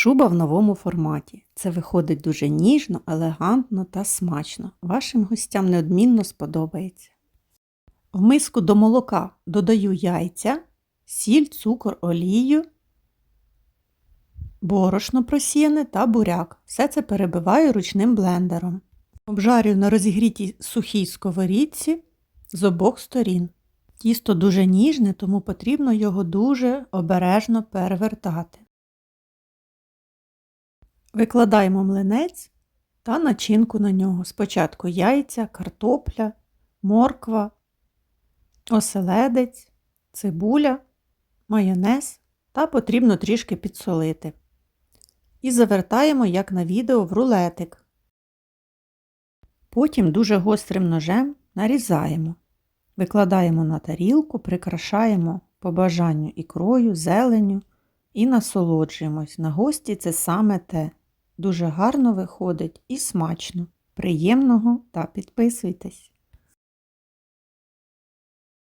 Шуба в новому форматі. Це виходить дуже ніжно, елегантно та смачно. Вашим гостям неодмінно сподобається. В миску до молока додаю яйця, сіль, цукор, олію, борошно просіяне та буряк. Все це перебиваю ручним блендером. Обжарюю на розігрітій сухій сковорідці з обох сторін. Тісто дуже ніжне, тому потрібно його дуже обережно перевертати. Викладаємо млинець та начинку на нього. Спочатку яйця, картопля, морква, оселедець, цибуля, майонез та потрібно трішки підсолити. І завертаємо, як на відео, в рулетик. Потім дуже гострим ножем нарізаємо. Викладаємо на тарілку, прикрашаємо по бажанню ікрою, зеленю і насолоджуємось. На гості це саме те. Дуже гарно виходить і смачно. Приємного та підписуйтесь!